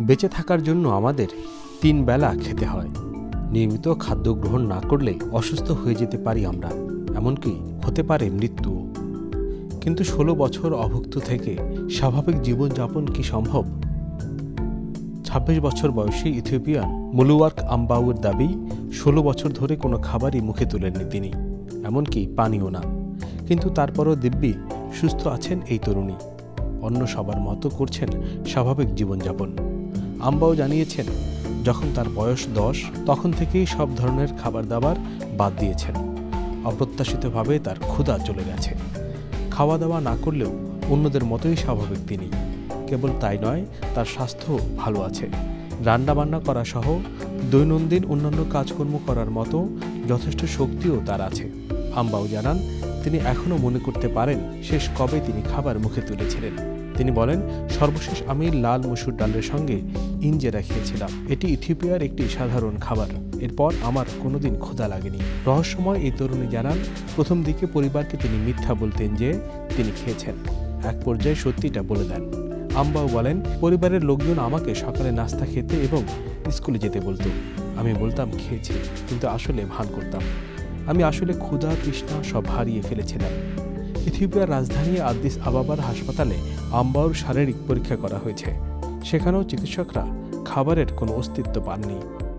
বেঁচে থাকার জন্য আমাদের তিন বেলা খেতে হয়। নিয়মিত খাদ্য গ্রহণ না করলে অসুস্থ হয়ে যেতে পারি আমরা, এমনকি হতে পারে মৃত্যু কিন্তু ষোলো বছর অভুক্ত থেকে স্বাভাবিক জীবনযাপন কি সম্ভব? ছাব্বিশ বছর বয়সী ইথিওপিয়ান মুলুয়ার্ক আম্বাউয়ের দাবি, ষোলো বছর ধরে কোনো খাবারই মুখে তোলেননি তিনি, এমনকি পানিও না। কিন্তু তারপরও দিব্যি সুস্থ আছেন এই তরুণী। অন্য সবার মতো করছেন স্বাভাবিক জীবনযাপন। আম্বাও জানিয়েছেন, যখন তার বয়স দশ, তখন থেকেই সব ধরনের খাবার দাবার বাদ দিয়েছেন। অপ্রত্যাশিতভাবে তার ক্ষুধা চলে গেছে। খাওয়া দাওয়া না করলেও অন্যদের মতোই স্বাভাবিক তিনি। কেবল তাই নয়, তার স্বাস্থ্য ভালো আছে। রান্নাবান্না করা সহ দৈনন্দিন অন্যান্য কাজকর্ম করার মতো যথেষ্ট শক্তিও তার আছে। আম্বাও জানান, তিনি এখনও মনে করতে পারেন শেষ কবে তিনি খাবার মুখে তুলেছিলেন। তিনি বলেন, সর্বশেষ আমি লাল মসুর ডালের সঙ্গে ইঞ্জেরা খেয়েছিলাম এটি ইথিওপিয়ার একটি সাধারণ খাবার। এরপর আমার কোনোদিন ক্ষুধা লাগেনি। রহস্যময় এই তরুণী জানান, প্রথম দিকে পরিবারকে তিনি মিথ্যা বলতেন যে তিনি খেয়েছেন। এক পর্যায়ে সত্যিটা বলে দেন। আম্বাও বলেন, পরিবারের লোকজন আমাকে সকালে নাস্তা খেতে এবং স্কুলে যেতে বলতো। আমি বলতাম, খেয়েছি, কিন্তু আসলে ভান করতাম। আমি আসলে ক্ষুধা, তৃষ্ণা সব হারিয়ে ফেলেছিলাম। ইথিওপিয়ার রাজধানী আদিস আবাবার হাসপাতালে আম্বাওর শারীরিক পরীক্ষা করা হয়েছে। সেখানেও চিকিৎসকরা খাবারের কোনো অস্তিত্ব পাননি।